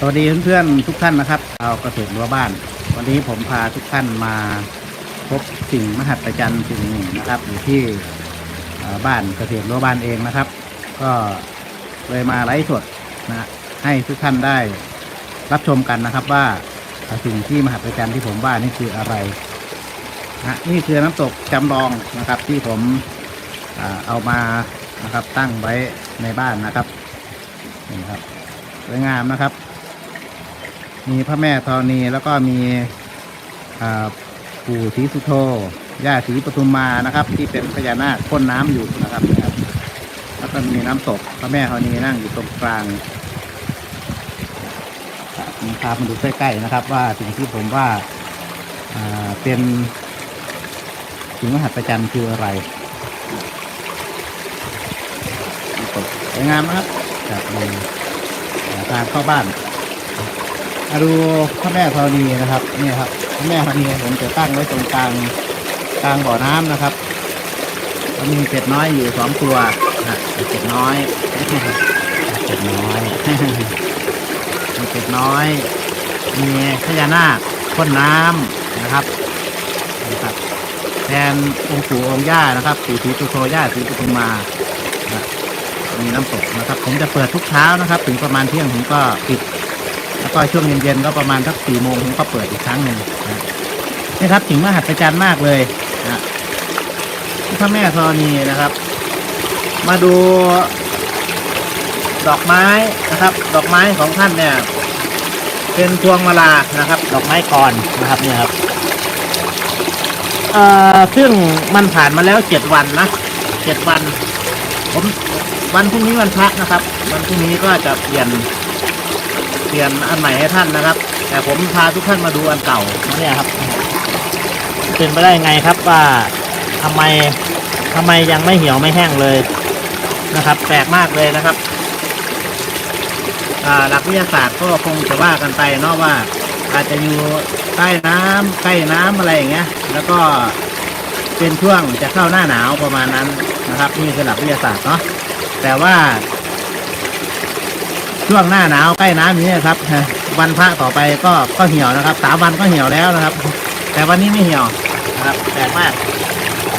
สวัสดีเพื่อนๆทุกท่านนะครับชาวเกษตรรั้วบ้าน วันนี้ผมพาทุกท่านมาพบสิ่งมหัศจรรย์สิ่งหนึ่งนะครับอยู่ที่บ้านเกษตรรั้วบ้านเองนะครับ ก็เลยมาไลฟ์สดนะให้ทุกท่านได้รับชมกันนะครับว่าสิ่งที่มหัศจรรย์ที่ผมว่านี่คืออะไรนะนี่คือน้ำตกจำลองนะครับ ที่ผมเอามานะครับตั้งไว้ในบ้านนะครับนี่ครับสวยงามนะครับ มีพระแม่ธรณีแล้วก็มีปู่ศรีสุโธย่าศรีปทุมมานะครับ ที่เป็นพญานาคพ่นน้ำอยู่นะครับแล้วก็มีน้ำตกพระแม่ธรณีนั่งอยู่ตรงกลางครับผมพามาดูใกล้ๆนะครับ ว่าสิ่งที่ผมว่าเป็นสิ่งมหัศจรรย์คืออะไรสวยงามนะครับจากในทางเข้าบ้าน มาดูพระแม่ธรณีนะครับนี่ครับพระแม่ธรณีผมจะตั้งไว้ตรงกลางกลางบ่อน้ำนะครับมีเป็ดน้อยอยู่สองตัวนะเป็ดน้อยเป็ดน้อยมีเป็ดน้อย มีพญานาคพ่นน้ำนะครับนะครับแทนองค์ปู่องค์ย่านะครับปู่ศรีสุโธย่าศรีปทุมมานะมีน้ำตกนะครับ ผมจะเปิดทุกเช้านะครับ ถึงประมาณเที่ยงผมก็ปิด แล้วก็ช่วงเย็นๆก็ประมาณสักสี่โมงผมก็เปิดอีกครั้งหนึ่งนะนี่ครับถึงมหัศจรรย์มากเลยนะที่พระแม่ธรณีนะครับ มาดูดอกไม้นะครับ ดอกไม้ของท่านเนี่ย เป็นพวงมาลานะครับ ดอกไม้ก่อนนะครับเนี่ยครับเอ่อซึ่งมันผ่านมาแล้วเจ็ดวันนะเจ็ดวัน ผมวันพรุ่งนี้วันพระนะครับ วันพรุ่งนี้ก็จะเปลี่ยน เปลี่ยนอันใหม่ให้ท่านนะครับ แต่ผมพาทุกท่านมาดูอันเก่าเนี่ยครับ เป็นไปได้ไงครับว่าทำไมทำไมยังไม่เหี่ยวไม่แห้งเลยนะครับ แปลกมากเลยนะครับหลักวิทยาศาสตร์ก็คงจะว่ากันไปเนาะว่า อาจจะอยู่ใต้น้ำใกล้น้ำอะไรอย่างเงี้ย แล้วก็เป็นช่วงจะเข้าหน้าหนาวประมาณนั้นนะครับนี่คือหลักวิทยาศาสตร์เนาะแต่ว่า ช่วงหน้าหนาวใกล้น้ำอย่างนี้ครับ วันพระต่อไปก็ก็เหี่ยวนะครับสามวันก็เหี่ยวแล้วนะครับ แต่วันนี้ไม่เหี่ยวนะครับแปลกมาก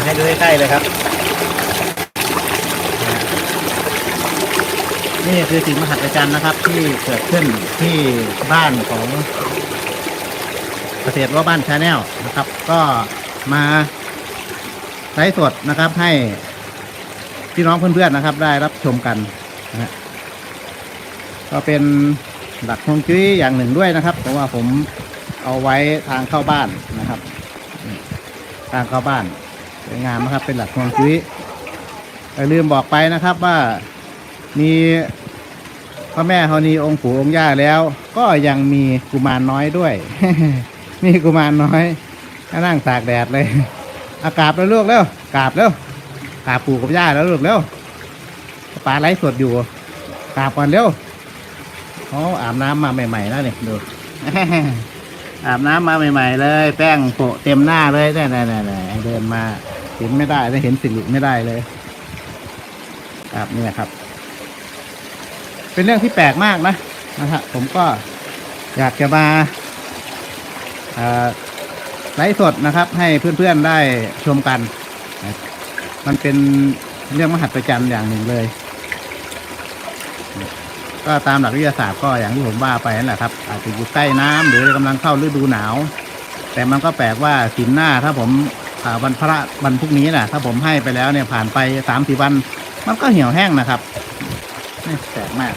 ให้ดูใกล้ๆเลยครับ นี่คือสิ่งมหัศจรรย์นะครับ ที่เกิดขึ้นที่บ้านของเกษตรว่าบ้านชาแนลนะครับ ก็มาไลฟ์สดนะครับให้พี่น้องเพื่อนๆนะครับ ได้รับชมกันนะฮะ ก็เป็นหลักฮวงจุ้ยอย่างหนึ่งด้วยนะครับ เพราะว่าผมเอาไว้ทางเข้าบ้านนะครับ ทางเข้าบ้านสวยงามนะครับ เป็นหลักฮวงจุ้ยแต่ลืมบอกไปนะครับว่ามีพระแม่ธรณีองค์ปู่องค์ย่าแล้ว ก็ยังมีกุมารน้อยด้วยมีกุมารน้อยนั่งตากแดดเลย อากาบแล้วลูกเร็วกราบเร็วกราบปู่กับย่าแล้วลูกเร็วปลาไลฟ์สดอยู่กราบก่อนเร็ว เขาอาบน้ำมาใหม่ๆแล้วเนี่ยดู อาบน้ำมาใหม่ ๆ เลย แป้งโปะเต็มหน้าเลยเนี่ยๆๆเดินมาเห็นไม่ได้ได้เห็นสิริไม่ได้เลย ครับนี่ยครับ เป็นเรื่องที่แปลกมากนะนะฮะผมก็อยากจะมาไลฟ์สดนะครับ ให้เพื่อนๆได้ชมกัน มันเป็นเรื่องมหัศจรรย์อย่างหนึ่งเลย ก็ตามหลักวิทยาศาสตร์ก็อย่างที่ผมว่าไปนั่นแหละครับ อาจจะอยู่ใต้น้ำหรือกำลังเข้าฤดูหนาว แต่มันก็แปลกว่าสินหน้าถ้าผมวันพระวันพรุ่งนี้นะถ้าผมให้ไปแล้วเนี่ยผ่านไปสามสี่วัน มันก็เหี่ยวแห้งนะครับนี่แปลกมาก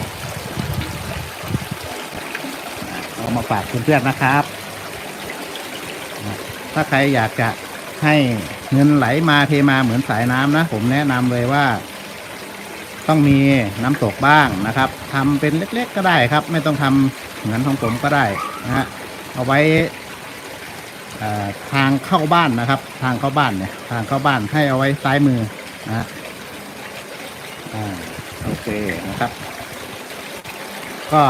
เอามาฝากเพื่อนๆนะครับ ถ้าใครอยากจะให้เงินไหลมาเทมาเหมือนสายน้ำนะ ผมแนะนำเลยว่า ต้องมีน้ำตกบ้างนะครับทำเป็นเล็กๆก็ได้ครับ ไม่ต้องทำเหมือนของผมก็ได้นะฮะเอาไว้ทางเข้าบ้านนะครับ ทางเข้าบ้านเนี่ยทางเข้าบ้านให้เอาไว้ซ้ายมือนะฮะโอเคนะครับ ก็